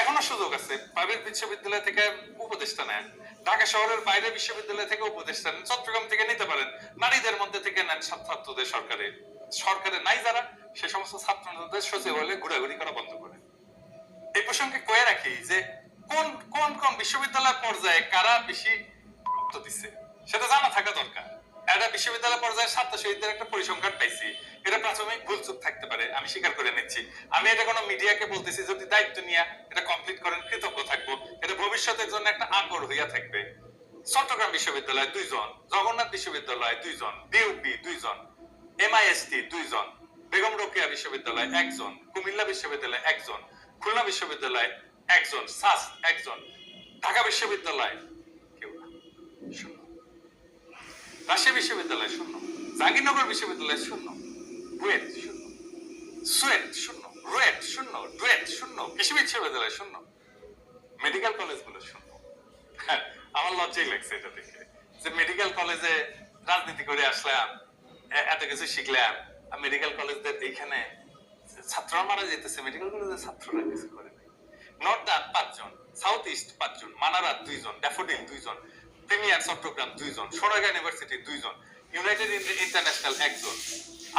এখনও সুযোগ আছে। প্রাইভেট বিশ্ববিদ্যালয় থেকে উপদেষ্টা নেন। ঢাকা শহরের বাইরে বিশ্ববিদ্যালয় থেকে উপদেষ্টা নেন। চট্টগ্রাম থেকে নিতে পারেন। নারীদের মধ্যে থেকে নেন ছাত্রদের সরকারে। সরকারে নাই যারা, সে সমস্ত ছাত্রদের সচিবালয়ে ঘোরাঘুরি করা বন্ধ করে। এই প্রসঙ্গে কয়ে রাখি যে, কোন কোন কোন বিশ্ববিদ্যালয় পর্যায়ে কারা বেশি গুরুত্ব দিচ্ছে সেটা জানা থাকা দরকার। একটা বিশ্ববিদ্যালয় পর্যায়ে ছাত্র শহীদদের একটা পরিসংখ্যান পাইছি। এটা প্রাথমিক ভুলচুক থাকতে পারে, আমি স্বীকার করে নিচ্ছি। আমি এটা কোনো মিডিয়াকে বলতেছি, যদি দায়িত্ব নিয়ে এটা কমপ্লিট করেন, কৃতজ্ঞ থাকব। এটা ভবিষ্যতের জন্য একটা আকর হইয়া থাকবে। চট্টগ্রাম বিশ্ববিদ্যালয় দুইজন, জগন্নাথ বিশ্ববিদ্যালয় দুইজন বিউপি দুইজন এমআইএসটি দুইজন, বেগম রোকেয়া বিশ্ববিদ্যালয় একজন, কুমিল্লা বিশ্ববিদ্যালয় একজন, খুলনা বিশ্ববিদ্যালয় একজন, সাস একজন, ঢাকা বিশ্ববিদ্যালয় কেউ রাজশাহী বিশ্ববিদ্যালয় শূন্য, জাহাঙ্গীরনগর বিশ্ববিদ্যালয় শূন্য। বুয়েট শূন্য। সুয়েট শূন্য। রুয়েট শূন্য। ডুয়েট শূন্য। কৃষি বিশ্ববিদ্যালয় শূন্য। মেডিকেল কলেজগুলো শূন্য। হ্যাঁ, আমার লজ্জাই লাগছে এটা দেখে। যে মেডিকেল কলেজে রাজনীতি করে আসলাম এত কিছু শিখলাম আর মেডিকেল কলেজদের এইখানে ছাত্ররা মারা যেতেছে মেডিকেল কলেজের ছাত্ররা কিছু করে নর্থ ডান পাঁচজন সাউথ ইস্ট পাঁচজন মানারাত দুইজন ড্যাফোডিল দুইজন প্রিমিয়ার চট্টগ্রাম দুইজন সোনারগাঁ ইউনিভার্সিটি দুইজন ইউনাইটেড ইন্টারন্যাশনাল একজন।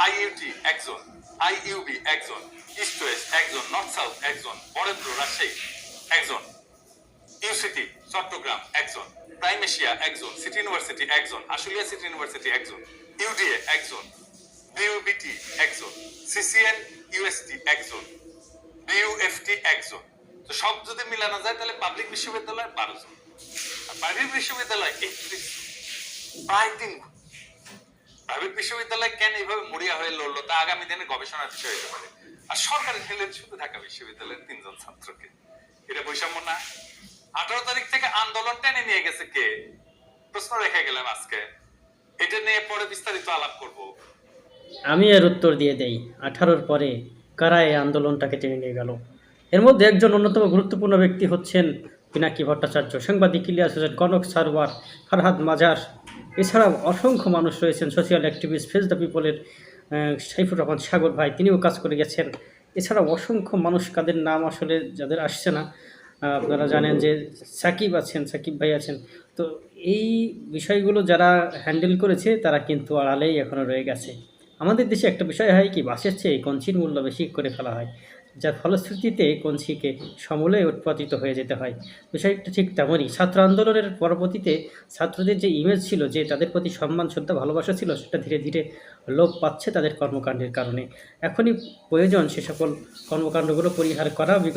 আইইউটি একজন, আইইউবি একজন ইস্ট ওয়েস্ট একজন নর্থ সাউথ একজন, বরেন্দ্র রাজশাহী একজন ইউসিটি চট্টগ্রাম একজন প্রাইম এশিয়া একজন সিটি ইউনিভার্সিটি একজন আশুলিয়া সিটি ইউনিভার্সিটি একজন ইউডিএ একজন বিউবিটি একজন সিসিএন ইউএসটি একজন বিইউএফটি একজন তো সব যদি মিলানো যায়, তাহলে পাবলিক বিশ্ববিদ্যালয় বারো জন আর বিশ্ববিদ্যালয় একত্রিশ প্রায় তিন। প্রাইভেট বিশ্ববিদ্যালয় কেন এইভাবে মরিয়া হয়ে লড়লো? তা আগামী দিনে গবেষণার বিষয় হতে পারে। আর সরকারি শুধু ঢাকা বিশ্ববিদ্যালয়ের তিনজন ছাত্রকে। এটা বৈষম্য না। আঠারো তারিখ থেকে আন্দোলন টেনে নিয়ে গেছে কে? প্রশ্ন রেখে আজকে। এটা নিয়ে পরে বিস্তারিত আলাপ করব। আমি এর উত্তর দিয়ে দেই। আঠারোর পরে কারা এই আন্দোলনটাকে টেনে নিয়ে গেল? এর মধ্যে একজন অন্যতম গুরুত্বপূর্ণ ব্যক্তি হচ্ছেন পিনাকি ভট্টাচার্য। সাংবাদিক ইলিয়াস হোসেন, কনক সারওয়ার ফারহাদ মাজার। এছাড়াও অসংখ্য মানুষ রয়েছেন সোশিয়াল অ্যাক্টিভিস্ট ফেস দ্য পিপলের সাইফুর রহমান সাগর ভাই, তিনিও কাজ করে গেছেন। এছাড়াও অসংখ্য মানুষ, কাদের নাম আসলে যাদের আসছে না আপনারা জানেন যে সাকিব আছেন, সাকিব ভাই আছেন। তো এই বিষয়গুলো যারা হ্যান্ডেল করেছে, তারা কিন্তু আড়ালেই এখনও রয়ে গেছে। আমাদের দেশে একটা বিষয় হয় কি, বাসের চেয়ে কঞ্চির মূল্য বেশি করে ফেলা হয়। যার ফলশ্রুতিতে কঞ্চিকে সমলে উৎপাদিত হয়ে যেতে হয়। বিষয়টা ঠিক তেমনই। ছাত্র আন্দোলনের পরবর্তীতে ছাত্রদের যে ইমেজ ছিল, যে তাদের প্রতি সম্মান, শ্রদ্ধা, ভালোবাসা ছিল, সেটা ধীরে ধীরে লোপ পাচ্ছে তাদের কর্মকাণ্ডের কারণে। এখনই প্রয়োজন সে সকল কর্মকাণ্ডগুলো পরিহার করা।